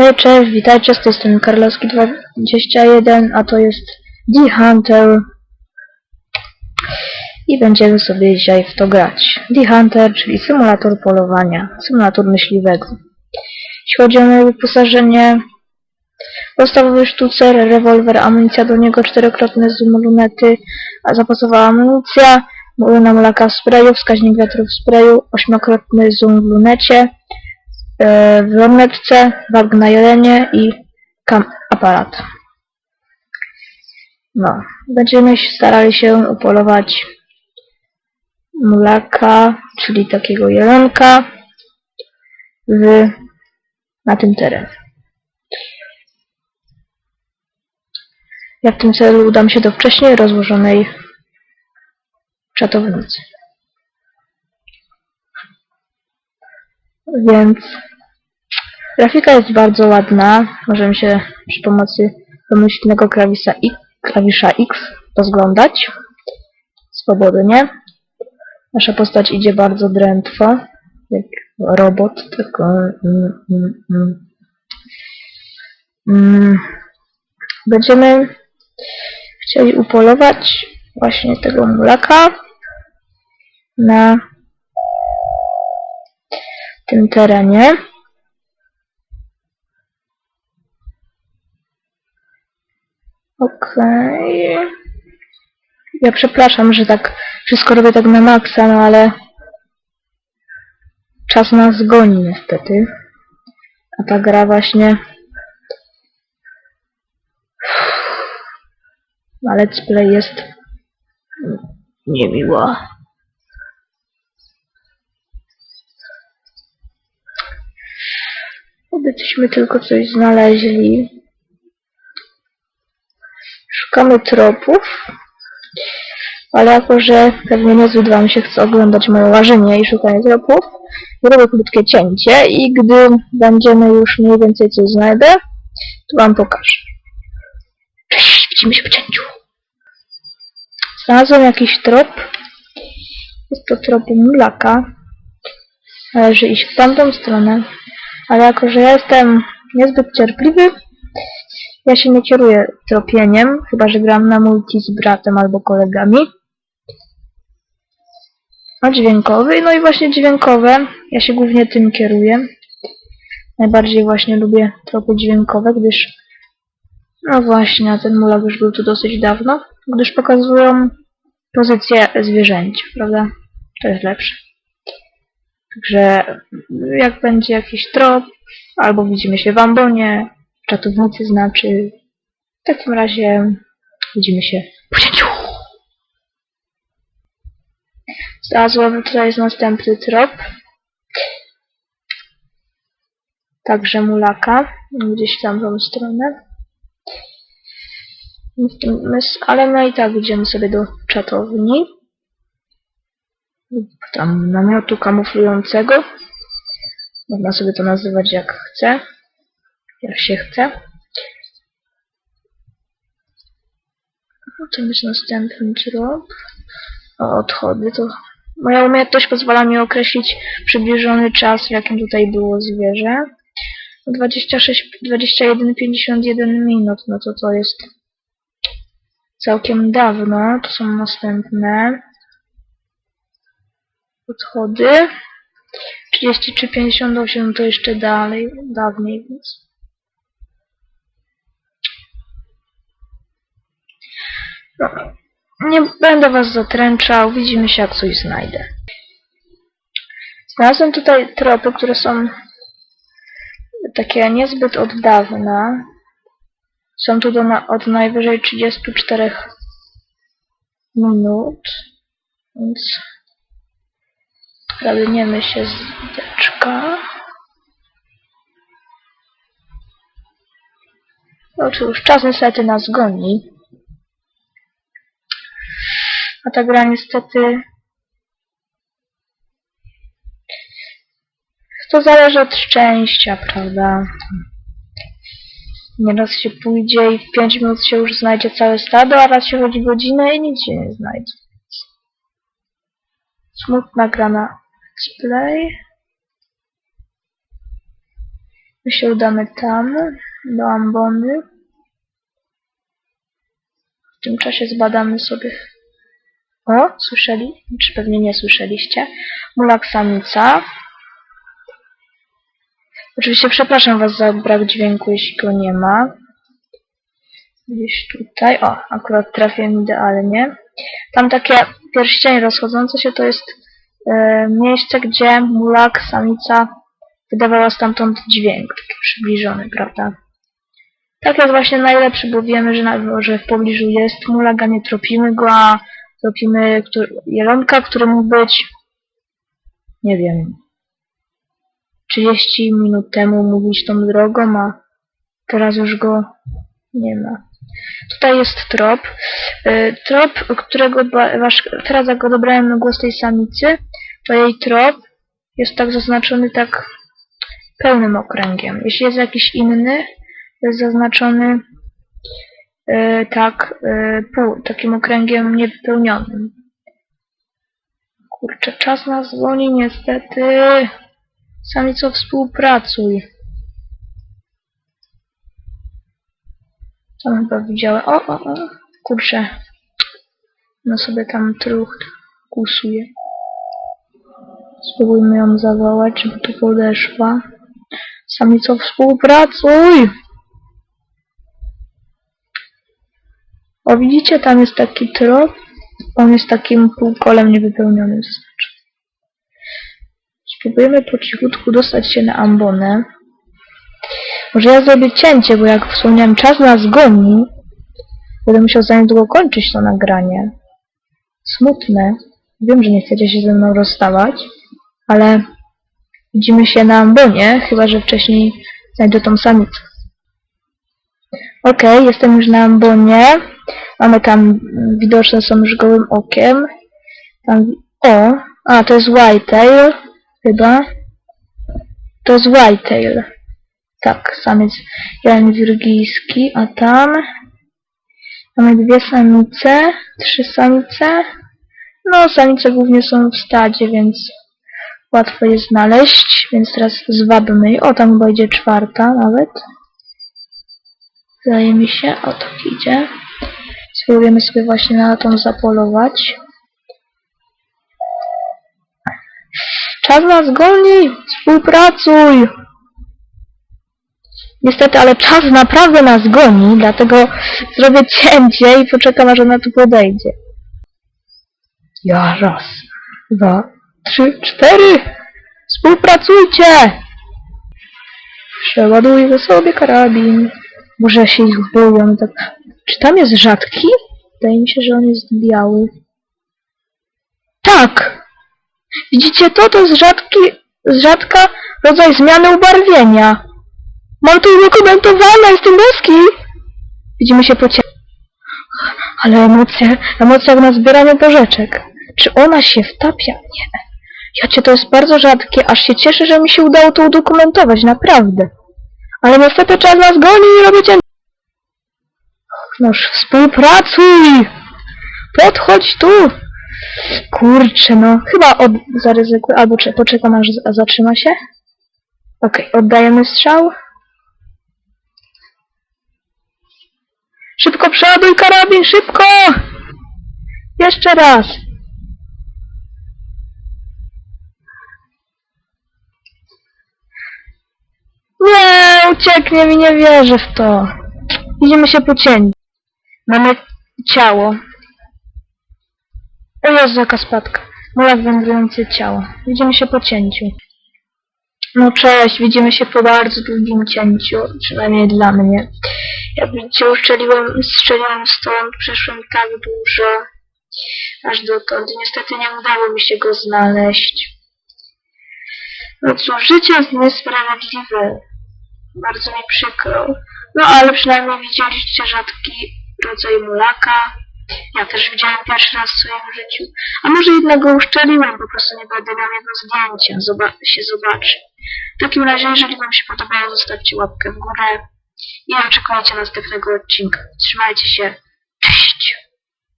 Hej, cześć, witajcie, z tej strony Karlowski21, a to jest The Hunter. I będziemy sobie dzisiaj w to grać. The Hunter, czyli symulator polowania, symulator myśliwego. Jeśli chodzi o moje wyposażenie, podstawowy sztucer, rewolwer, amunicja do niego, czterokrotne zoom lunety, a zapasowa amunicja, na mulaka w sprayu, wskaźnik wiatru w sprayu, ośmiokrotny zoom w lunecie, w lornetce, wag na jelenie i kam aparat. No, będziemy starali się upolować mulaka, czyli takiego jelonka w, na tym terenie. Ja w tym celu udam się do wcześniej rozłożonej czatownicy. Więc grafika jest bardzo ładna. Możemy się przy pomocy domyślnego klawisza, I, klawisza X rozglądać swobodnie. Nasza postać idzie bardzo drętwo, jak robot, tylko... Mm, mm. Mm. Będziemy chcieli upolować właśnie tego mulaka na tym terenie. Okej. Ja przepraszam, że tak wszystko robię tak na maksa, no ale czas nas goni niestety. A ta gra właśnie na let's play jest niemiła. Obyśmy tylko coś znaleźli. Szukamy tropów. Ale jako, że pewnie niezbyt wam się chce oglądać moje łażenie i szukanie tropów, zrobię krótkie cięcie i gdy będziemy już mniej więcej coś znajdę, to wam pokażę. Cześć, widzimy się w cięciu. Znalazłem jakiś trop. Jest to trop mulaka. Należy iść w tamtą stronę. Ale jako, że ja jestem niezbyt cierpliwy, ja się nie kieruję tropieniem, chyba że gram na multi z bratem albo kolegami. A dźwiękowy, no i właśnie dźwiękowe, ja się głównie tym kieruję. Najbardziej właśnie lubię tropy dźwiękowe, gdyż no właśnie, a ten mulak już był tu dosyć dawno, gdyż pokazują pozycję zwierzęcia, prawda? To jest lepsze. Także jak będzie jakiś trop, albo widzimy się w ambonie, w czatownicy znaczy, w takim razie widzimy się po cięciu. Znalazłem, jest następny trop. Także mulaka, gdzieś tam w tą stronę. Ale my i tak idziemy sobie do czatowni. Tam namiotu kamuflującego. Można sobie to nazywać jak chce. Jak się chce. No to jest następny trop. O, odchody to... Moja umiejętność pozwala mi określić przybliżony czas, w jakim tutaj było zwierzę. 26, 21, 51 minut, no to to jest całkiem dawno. To są następne odchody. 33, 58 to jeszcze dalej, dawniej, więc. Nie będę was zatręczał, widzimy się jak coś znajdę. Znalazłem tutaj tropy, które są takie niezbyt od dawna. Są tu do na, od najwyżej 34 minut, więc Radniemy się z deczka. No cóż, czas niestety nas goni. A ta gra niestety... To zależy od szczęścia, prawda? Nieraz się pójdzie i w 5 minut się już znajdzie całe stado, a raz się chodzi godzinę i nic się nie znajdzie. Smutna gra na display. My się udamy tam, do ambony. W tym czasie zbadamy sobie... O, słyszeli? Czy pewnie nie słyszeliście? Mulak samica. Oczywiście przepraszam was za brak dźwięku, jeśli go nie ma. Gdzieś tutaj. O, akurat trafiłem idealnie. Tam takie pierścienie rozchodzące się to jest e, miejsce, gdzie mulak, samica wydawała stamtąd dźwięk, taki przybliżony, prawda? Tak jest właśnie najlepszy, bo wiemy, że, na, że w pobliżu jest mulak, a nie tropimy go, a który, jelonka, który mógł być, nie wiem, 30 minut temu mógł iść tą drogą, a teraz już go nie ma. Tutaj jest trop. Y, Trop, którego wasz, teraz jak go dobrałem na głos tej samicy, to jej trop jest tak zaznaczony tak pełnym okręgiem. Jeśli jest jakiś inny, jest zaznaczony tak y, pół, takim okręgiem niewypełnionym. Kurczę, czas nas goni niestety. Samico współpracuj. Tam chyba widziałem. O, o, o. Kurczę. No sobie tam truch kusuje. Spróbujmy ją zawołać, żeby tu podeszła. Samico współpracuj! O, widzicie, tam jest taki trop. On jest takim półkolem niewypełnionym. Spróbujemy po cichutku dostać się na ambonę. Może ja zrobię cięcie, bo jak wspomniałem, czas nas goni. Będę musiał za niedługo kończyć to nagranie. Smutne. Wiem, że nie chcecie się ze mną rozstawać, ale widzimy się na ambonie, chyba że wcześniej znajdę tą samicę. Okej, jestem już na ambonie. Mamy tam, widoczne są już gołym okiem. Tam, o, a to jest whitetail, chyba. To jest whitetail. Tak, samiec jeleń wirgijski, a tam mamy dwie samice, trzy samice. No, samice głównie są w stadzie, więc łatwo je znaleźć, więc teraz zwabmy. O, tam chyba idzie czwarta nawet. Wydaje mi się, o tak idzie. Spróbujemy sobie właśnie na tą zapolować. Czas nas goni! Współpracuj! Niestety, ale czas naprawdę nas goni, dlatego zrobię cięcie i poczekam, aż ona tu podejdzie. Ja raz, dwa, trzy, cztery! Współpracujcie! Przeładuję sobie karabin. Może się ich boją. Tak. Czy tam jest rzadki? Wydaje mi się, że on jest biały. Tak! Widzicie to? To jest rzadki, rzadka rodzaj zmiany ubarwienia. Mam to udokumentowane, jestem boski! Widzimy się po cie... Ale emocje, emocje jak na zbieranie porzeczek. Czy ona się wtapia? Nie. Jacie, to jest bardzo rzadkie, aż się cieszę, że mi się udało to udokumentować, naprawdę. Ale niestety czas nas goni i robię cię... Noż, współpracuj! Podchodź tu! Kurczę, no. Chyba od... zaryzykuję, albo cze- poczekam, aż zatrzyma się. Okej, oddajemy strzał. Szybko przeładuj karabin, szybko! Jeszcze raz. Nie, ucieknie mi, nie wierzę w to. Idziemy się pocięć. Mamy ciało. O Jezu, jaka spadka. Mulak wędrujące ciało. Widzimy się po cięciu. No cześć, widzimy się po bardzo długim cięciu, przynajmniej dla mnie. Jak widzicie, uszczeliłem, strzeliłem stąd, przeszłem tak dużo, aż dotąd. Niestety nie udało mi się go znaleźć. No cóż, życie jest niesprawiedliwe. Bardzo mi przykro. No ale przynajmniej widzieliście rzadki rodzaj mulaka. Ja też widziałem pierwszy raz w swoim życiu. A może jednego uszczeliłem, po prostu nie będę miał jego zdjęcia. Zoba się zobaczy. W takim razie, jeżeli Wam się podobało, zostawcie łapkę w górę i oczekujcie następnego odcinka. Trzymajcie się. Cześć!